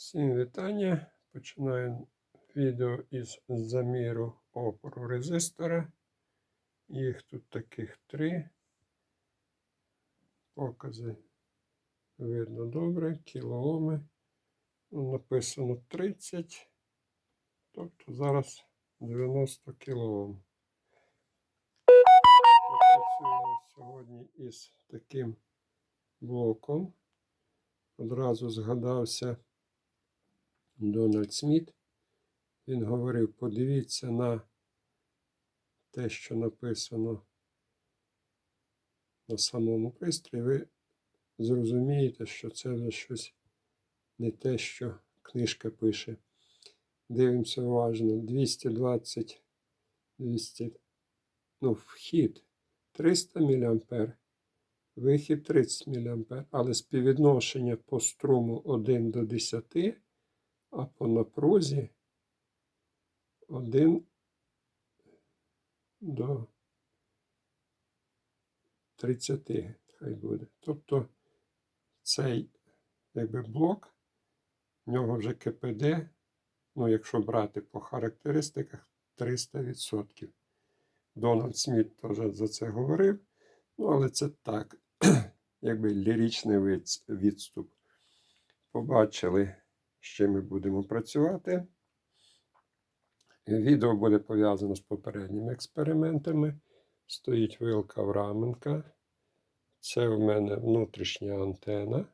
Всім вітання. Починаю відео із заміру опору резистора. Їх тут таких три. Покази видно добре, кілооми. Ну, Написано 30. Тобто зараз 90 кілоом. Працюємо сьогодні із таким блоком. Одразу згадався Дональд Сміт. Він говорив: подивіться на те, що написано на самому пристрої, ви зрозумієте, що це вже щось не те, що книжка пише. Дивимося уважно. 220, 200, ну, вхід 300 мА, вихід 30 мА, але співвідношення по струму 1 до 10, а по напрузі 1 до 30, хай буде. Тобто цей якби блок, в нього вже КПД, ну, якщо брати по характеристиках, 300%. Дональд Сміт теж за це говорив. Ну, але це так, якби ліричний відступ. Побачили, чим ми будемо працювати. Відео буде пов'язано з попередніми експериментами. Стоїть вилка в раменка. Це в мене внутрішня антена.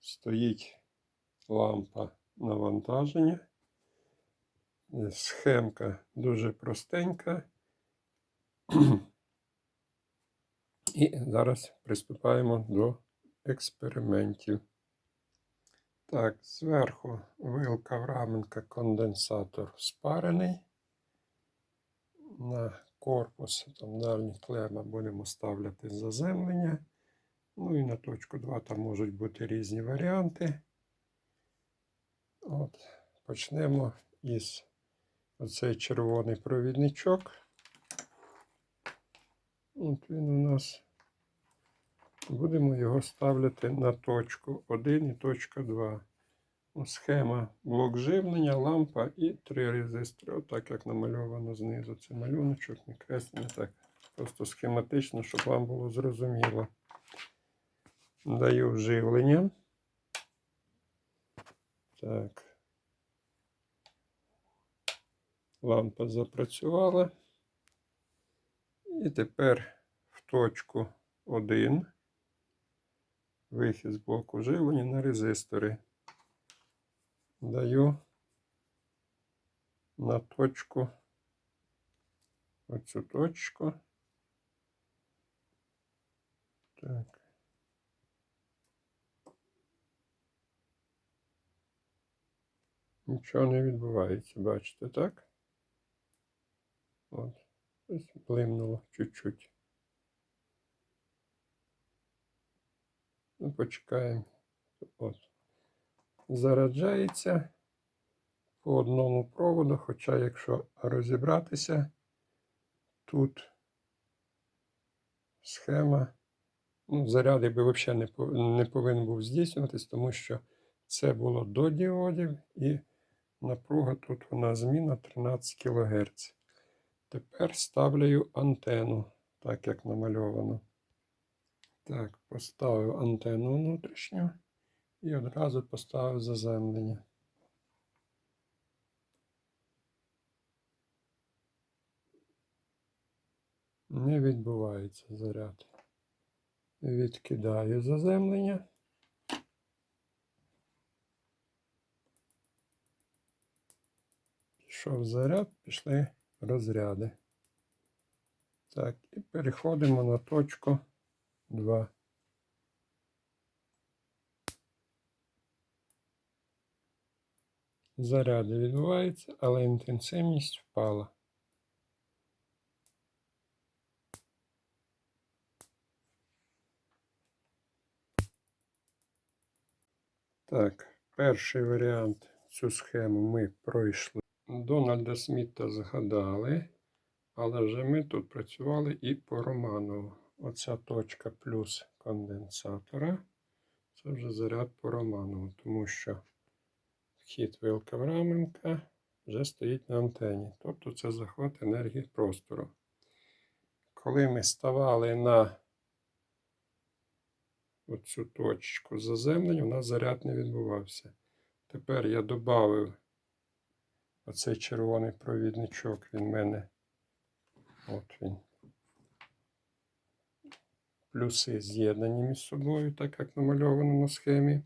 Стоїть лампа навантаження. Схемка дуже простенька. І зараз приступаємо до експериментів. Так, зверху вилка в раменка конденсатор спарений. На корпус там дальні клема будемо ставляти заземлення. Ну і на точку 2 там можуть бути різні варіанти. От, почнемо із оцей червоний провідничок. От він у нас. Будемо його ставити на точку 1 і точка 2. Ну, Схема блок живлення, лампа і три резистори. Отак, як намальовано знизу. Це малюночок, не креслення. Так. Просто схематично, щоб вам було зрозуміло. Даю живлення. Так. Лампа запрацювала. І тепер в точку 1 вихід з блоку живлення на резистори. Даю на точку оцю точку. Так. Нічого не відбувається, бачите, так? От. Ось блимнуло чуть-чуть. Ну, почекаємо. От. Заряджається по одному проводу, хоча, якщо розібратися, тут схема, ну, заряд якби взагалі не, не повинен був здійснюватись, тому що це було до діодів і напруга тут вона зміна 13 кГц. Тепер ставлю антенну, так як намальовано. Так, поставив антенну внутрішню і одразу поставив заземлення. Не відбувається заряд. Відкидаю заземлення. Пішов заряд, пішли розряди. Так, і переходимо на точку 2. Заряди відбуваються, але інтенсивність впала. Так, перший варіант цю схему ми пройшли. Дональда Сміта згадали, але вже ми тут працювали і по Романову. Оця точка плюс конденсатора. Це вже заряд по Романову, тому що вхід вилка Авраменка вже стоїть на антені. Тобто це захват енергії простору. Коли ми ставали на оцю точку заземлення, у нас заряд не відбувався. Тепер я додав оцей червоний провідничок, він в мене. От він. Плюси з'єднані між собою, так як намальовано на схемі.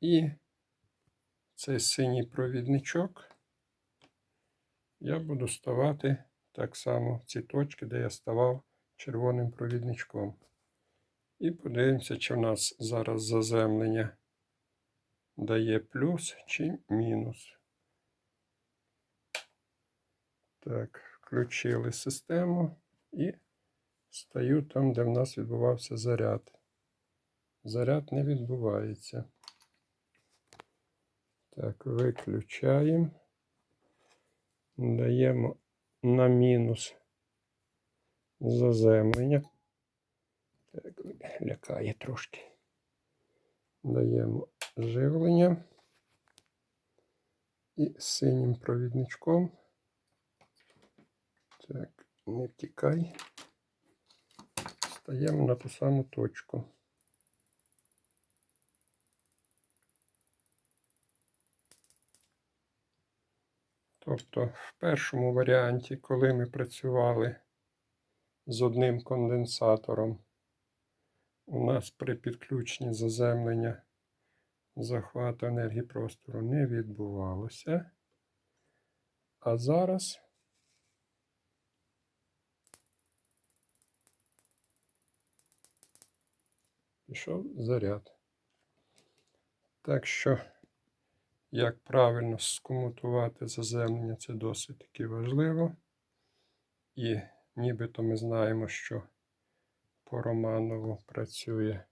І цей синій провідничок я буду ставати так само в ці точки, де я ставав червоним провідничком. І подивимося, чи в нас зараз заземлення дає плюс чи мінус. Так, включили систему і стаю там, де в нас відбувався заряд. Заряд не відбувається. Так, виключаємо. Даємо на мінус заземлення. Так, лякає трошки. Даємо живлення. І синім провідничком. Так, не втікай. Стаємо на ту саму точку. Тобто, в першому варіанті, коли ми працювали з одним конденсатором, у нас при підключенні заземлення захвату енергії простору не відбувалося. А зараз пішов заряд. Так що, як правильно скомутувати заземлення, це досить таки важливо. І нібито ми знаємо, що по Романову працює.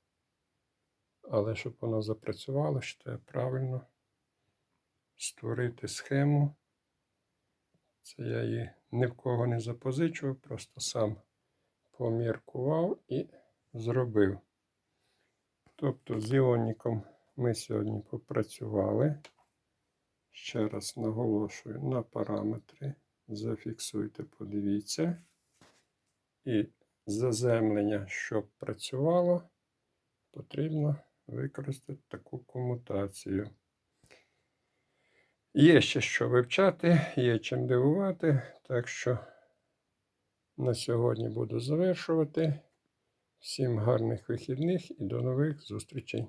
Але щоб воно запрацювало, що треба правильно створити схему. Це я її ні в кого не запозичував, просто сам поміркував і зробив. Тобто з іоніком ми сьогодні попрацювали. Ще раз наголошую на параметри. Зафіксуйте, подивіться. І заземлення, щоб працювало, потрібно використати таку комутацію. Є ще що вивчати, є чим дивувати, так що на сьогодні буду завершувати. Всім гарних вихідних і до нових зустрічей!